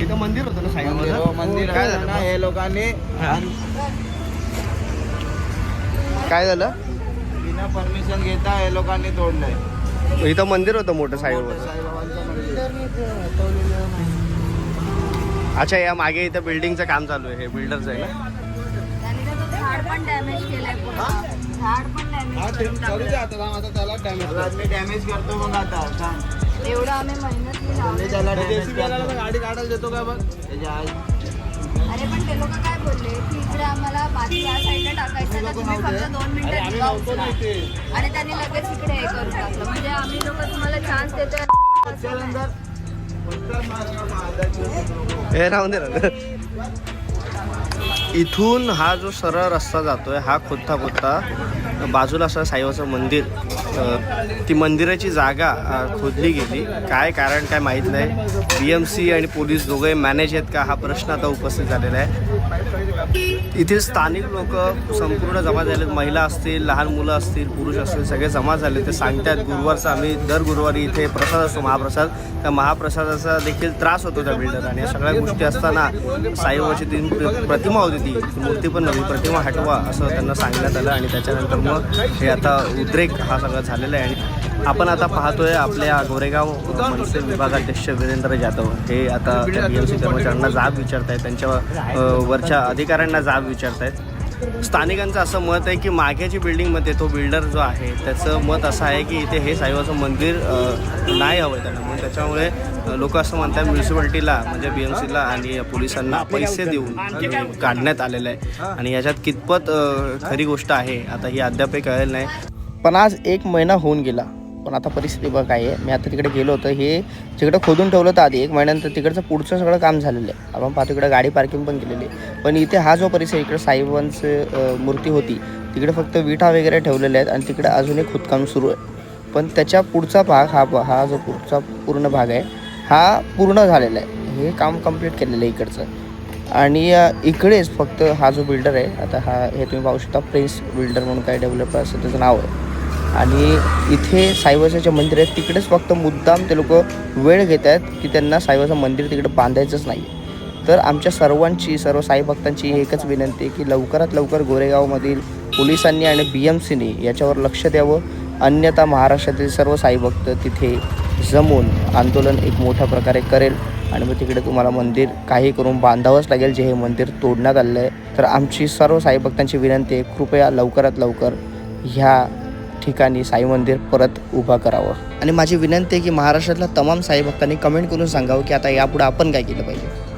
इथं मंदिर होतं ना मंदिर हो, साईबाबाचं मंदिर काय आहे झालं ना हे लोकांनी. हा. काय झालं? बिना परमिशन घेता हे लोकांनी तोडलंय. इथं मंदिर होतं मोठं साईबाबाचं? साईबाबांचं मंदिर. अच्छा या मागे इथं बिल्डिंगचं काम चालू आहे. हे बिल्डरचं आहे ना? त्यांनी तर तो झाड पण डॅमेज केलंय पूर्ण झाड पण डॅमेज करून टाकलंय. आता मी डॅमेज करतो मग आता. सांग एवढं आम्ही मेहनत मी त्याला डॅमेज करतो गाडी काढायला देतो का बघ त्याची आई- अरे पण ते लोक काय बोलले? की इकडे आम्हाला बाकी या साईडला टाकायचं तर तुम्ही फक्त दोन मिनिटं दिवा उचला. आणि त्यांनी लगेच इकडे हे करून टाकलं. म्हणजे आम्ही लोक तुम्हाला चान्स देतोय. त्याच्यानंतर पत्थर मारला माझा हे राहून दे. ना इथून हा जो सरळ रस्ता जातोय हा खोदता खोदता बाजूला असं साईबाचं मंदिर ती मंदिराची जागा खोदली गेली. काय कारण काय माहीत नाही. बी एम सी आणि पोलीस दोघंही मॅनेज आहेत का? हा प्रश्न आता उपस्थित झालेला आहे. इथे स्थानिक लोक संपूर्ण जमा झालेत. महिला असतील लहान मुलं असतील पुरुष असतील सगळे जमा झाले. ते सांगतात गुरुवारचा आम्ही दर गुरुवारी इथे प्रसाद असतो महाप्रसाद. त्या महाप्रसादाचा देखील त्रास होतो त्या बिल्डर आणि या सगळ्या गोष्टी असताना साईबाबाची ती प्रतिमा होती ती. ती मूर्ती पण नव्हती प्रतिमा हटवा असं त्यांना सांगण्यात आलं आणि त्याच्यानंतर मग हे आता उद्रेक हा सगळा झालेला आहे. आणि आपण आता पाहतोय आपल्या गोरेगाव मनसे विभागाध्यक्ष वीरेंद्र जाधव. हे आता बी एम सी कर्मचाऱ्यांना जाब विचारतायत. त्यांच्या वरच्या अधिकाऱ्यांना जाब विचारतायत. स्थानिकांचं असं मत आहे की मागेची बिल्डिंगमध्ये तो बिल्डर जो आहे त्याचं मत असं आहे की इथे हे साईबाचं मंदिर नाही हवं त्यांना म्हणून त्याच्यामुळे लोक असं म्हणतात म्युन्सिपाल्टीला म्हणजे बी एम सीला आणि पोलिसांना पैसे देऊन काढण्यात आलेलं आहे. आणि याच्यात कितपत खरी गोष्ट आहे आता ही अद्याप कळेल नाही. पण आज एक महिना होऊन गेला. पण आता परिस्थिती बघ काय आहे. मी आता तिकडे गेलो होतो हे तिकडं खोदून ठेवलं होतं आधी. एक महिन्यानंतर तिकडचं पुढचं सगळं काम झालेलं आहे. आपण पाहतो इकडे गाडी पार्किंग पण केलेली आहे. पण इथे हा जो परिसर इकडं साईबांचं मूर्ती होती. तिकडे फक्त विठा वगैरे ठेवलेल्या आहेत आणि तिकडं अजून एक खोदकाम सुरू आहे. पण त्याच्या पुढचा भाग हा हा जो पुढचा पूर्ण भाग आहे हा पूर्ण झालेला आहे. हे काम कंप्लीट केलेलं आहे इकडचं. आणि इकडेच फक्त हा जो बिल्डर आहे आता हा हे तुम्ही पाहू शकता प्रिन्स बिल्डर म्हणून काय डेव्हलपर असं त्याचं नाव आहे. आणि इथे साईबाचं मंदिर आहे तिकडेच फक्त मुद्दाम ते लोक वेळ घेत आहेत की त्यांना साईबाबाचं मंदिर तिकडे बांधायचंच नाही. तर आमच्या सर्वांची सर्व साईभक्तांची एकच विनंती आहे की लवकरात लवकर गोरेगावमधील पोलिसांनी आणि बी एम सीने याच्यावर लक्ष द्यावं. अन्यथा महाराष्ट्रातील सर्व साईभक्त तिथे जमून आंदोलन एक मोठ्या प्रकारे करेल आणि मग तिकडे तुम्हाला मंदिर काही करून बांधावंच लागेल जे हे मंदिर तोडण्यात आलेलं आहे. तर आमची सर्व साईभक्तांची विनंती आहे कृपया लवकरात लवकर ह्या ठिकाणी साई मंदिर परत उभा करावं. आणि माझी विनंती आहे की महाराष्ट्रातल्या तमाम साई भक्तांनी कमेंट करून सांगावं की आता यापुढे आपण काय केलं पाहिजे.